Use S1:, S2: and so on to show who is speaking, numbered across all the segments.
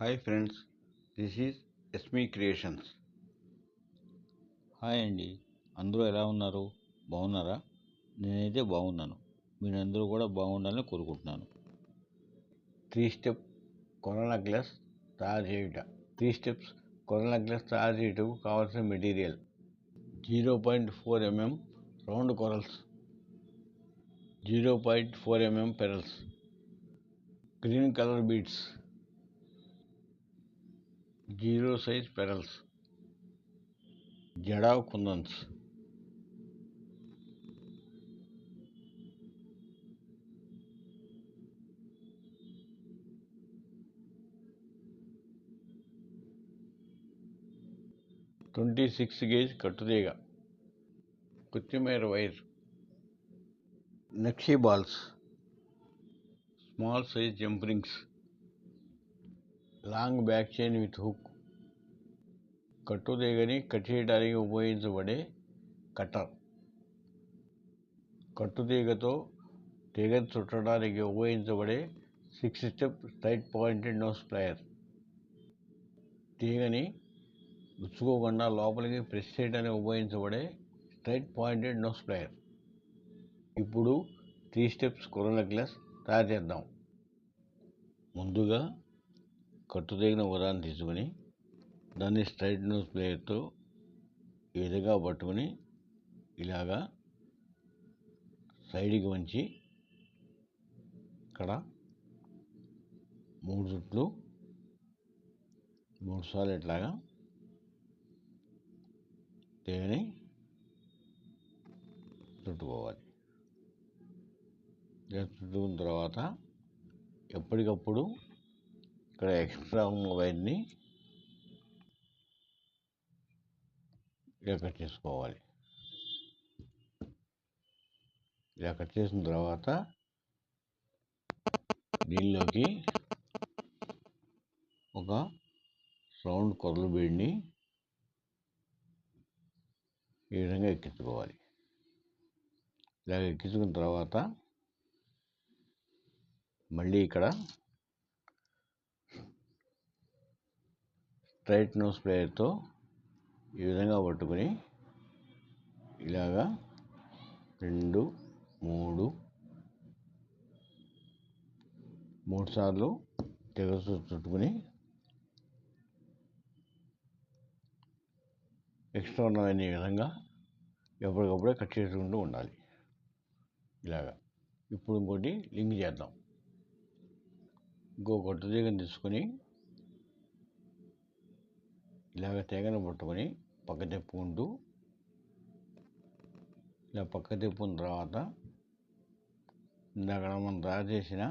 S1: Hi friends this is Esme creations
S2: hi అండి అందరూ ఎలా ఉన్నారు? బాగున్నారా? నేనైతే బాగున్నాను. మీరందరూ కూడా బాగుండాలని కోరుకుంటున్నాను.
S1: త్రీ స్టెప్ కొరలా గ్లాస్ తయారు చేయుట త్రీ స్టెప్స్ కొరలా గ్లాస్ తయారు చేయుటకు కావాల్సిన material zero point four mm round corals zero point four mm pearls green colour beads zero size pearls जड़ाव kundans twenty six gauge cut देगा। Wire नक्शी balls small size jump rings long back chain with hook. కట్టుదేగని cut చేయడానికి ఉపయోగించబడే cutter. కట్టుతీగతో తీగ చుట్టడానికి ఉపయోగించబడే six step straight pointed nose plier తీగని గుచ్చుకోకుండా లోపలికి ప్రెస్ చేయడానికి ఉపయోగించబడే స్ట్రైట్ పాయింటెడ్ నోస్ ప్లేయర్ ఇప్పుడు త్రీ స్టెప్స్ కొర నెక్లెస్ తయారు చేద్దాం. ముందుగా కట్టుదగిన ఉదాన్ని తీసుకుని దాన్ని స్ట్రైట్ నోస్ ప్లేయర్తో ఈ విధంగా పట్టుకుని ఇలాగా సైడ్కి వంచి ఇక్కడ మూడు చుట్లు మూడు సార్లు ఇట్లాగా తేని చుట్టుకోవాలి. చుట్టుకున్న తర్వాత ఎప్పటికప్పుడు ఇక్కడ ఎక్స్ట్రా ఉన్న వైర్ని ఇలా కట్ చేసుకోవాలి. ఇలా కట్ చేసిన తర్వాత దీనిలోకి ఒక రౌండ్ కొరలు బీడ్ని ఈ విధంగా ఎక్కించుకోవాలి. ఇలా ఎక్కించుకున్న తర్వాత మళ్ళీ ఇక్కడ స్ట్రైట్ నోస్ ప్లేయర్తో ఈ విధంగా పట్టుకుని ఇలాగా రెండు మూడు మూడు సార్లు తెగసు చుట్టుకుని ఎక్స్ట్రా ఉన్నవన్నీ ఈ విధంగా ఎప్పటికప్పుడే కట్ చేసుకుంటూ ఉండాలి. ఇలాగా. ఇప్పుడు ఇంకోటి లింక్ చేద్దాం. ఇంకో కొత్త తీగని తీసుకొని ఇలాగ తీగను పట్టుకొని పక్క తిప్పుకుంటూ ఇలా పక్క తిప్పుకున్న తర్వాత ఇందాక మనం తయారు చేసిన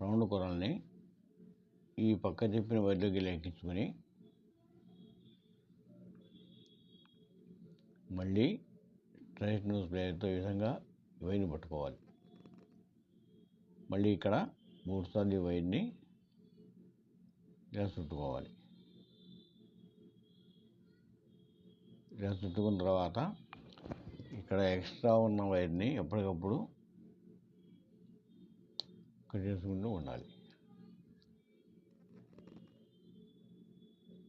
S1: రౌండ్ కూరల్ని ఈ పక్క తిప్పిన వైద్యుకి లెక్కించుకొని మళ్ళీ ట్రైట్ న్యూస్ ప్లేయర్తో ఈ విధంగా వైర్ని పట్టుకోవాలి. మళ్ళీ ఇక్కడ మూడు సార్లు ఈ వైర్ని ఇలా చుట్టుకోవాలి ఇలా చుట్టుకున్న తర్వాత ఇక్కడ ఎక్స్ట్రా ఉన్న వైర్ని ఎప్పటికప్పుడు కట్ చేసుకుంటూ ఉండాలి.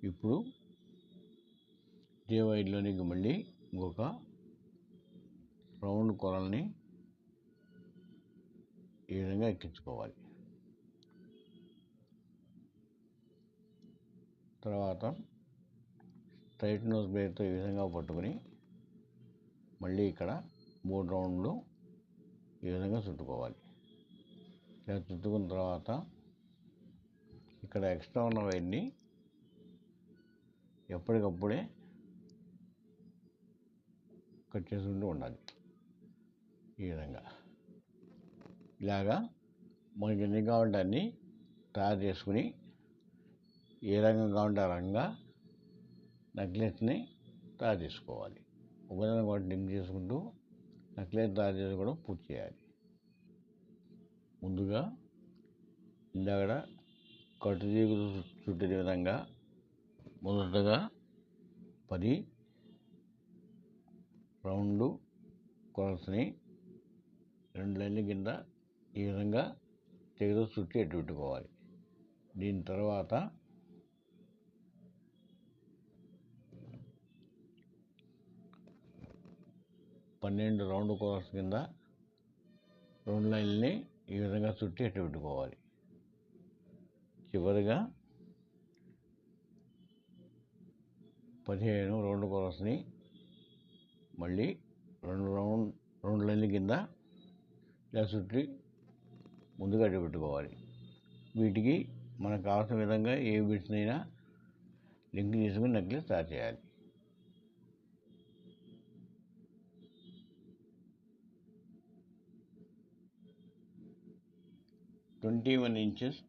S1: ఇప్పుడు ఇదే వైర్లోనికి మళ్ళీ ఇంకొక రౌండ్ కొరల్ని ఈ విధంగా ఎక్కించుకోవాలి. తర్వాత స్ట్రైట్ నోస్ బ్లేడ్తో ఈ విధంగా పట్టుకొని మళ్ళీ ఇక్కడ మూడు రౌండ్లు ఈ విధంగా చుట్టుకోవాలి. ఇలా చుట్టుకున్న తర్వాత ఇక్కడ ఎక్స్ట్రా ఉన్న వైర్ని ఎప్పటికప్పుడే కట్ చేసుకుంటూ ఉండాలి ఈ విధంగా. ఇలాగా మనకి ఎన్ని కావాలంటే అన్నీ తయారు చేసుకుని ఏ రంగంగా ఉంటే ఆ రంగా నెక్లెస్ని తయారు చేసుకోవాలి. ఒకదాని ఒకటి లింక్ చేసుకుంటూ నెక్లెస్ తయారు చేసుకోవడం పూర్తి చేయాలి. ముందుగా ఇందాక కట్టు తీగులు చుట్టిన విధంగా మొదటగా పది రౌండ్ కొలసని రెండు లైన్ల కింద ఈ విధంగా తెగులు చుట్టి ఎట్టు పెట్టుకోవాలి. దీని తర్వాత పన్నెండు రౌండ్ కోర్స్ కింద రెండు లైన్లని ఈ విధంగా చుట్టి ఎట్టు పెట్టుకోవాలి. చివరిగా పదిహేను రౌండ్ కోరస్ని మళ్ళీ రెండు రౌండ్ రెండు లైన్ల కింద ఇలా చుట్టి ముందుగా అడ్డు పెట్టుకోవాలి. వీటికి మనకు కావాల్సిన విధంగా ఏ బిట్స్నైనా లింక్ తీసుకుని నెక్లెస్ తయారు చేయాలి. Twenty one inches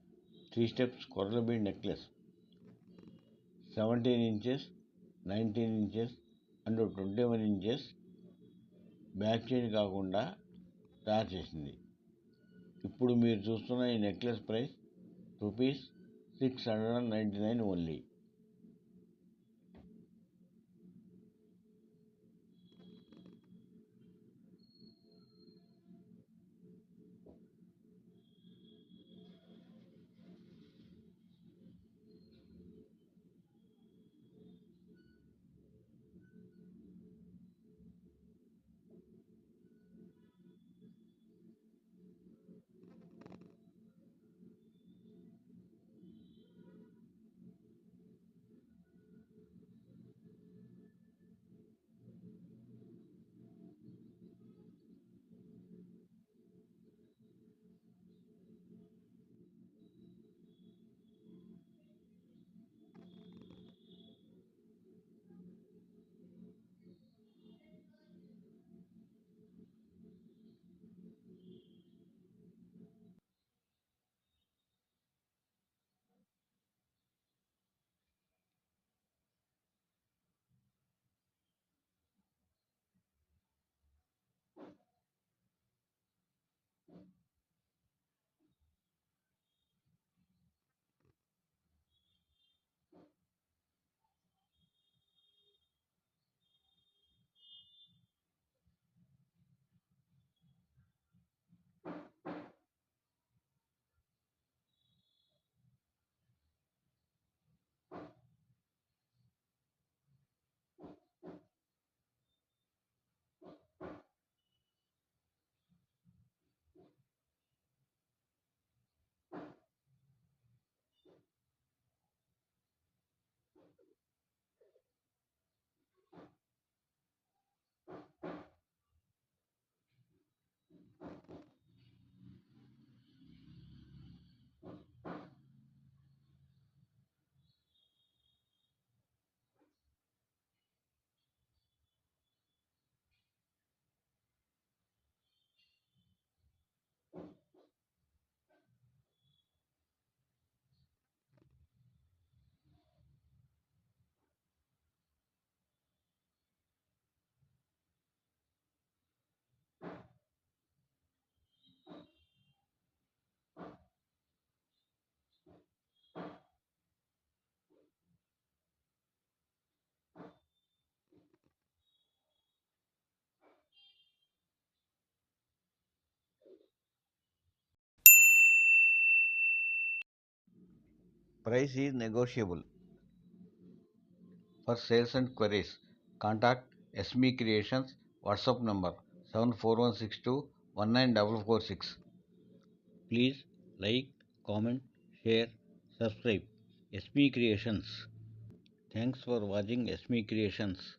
S1: three steps కొరల bead necklace seventeen inches nineteen inches and twenty one inches back chain కాకుండా తయారు చేసింది. ఇప్పుడు మీరు చూస్తున్న ఈ necklace price rupees six hundred and ninety nine only. Price is negotiable. For sales and queries, contact SME Creations WhatsApp number 74162 Please like, comment, share, subscribe. SME Creations. Thanks for watching SME Creations.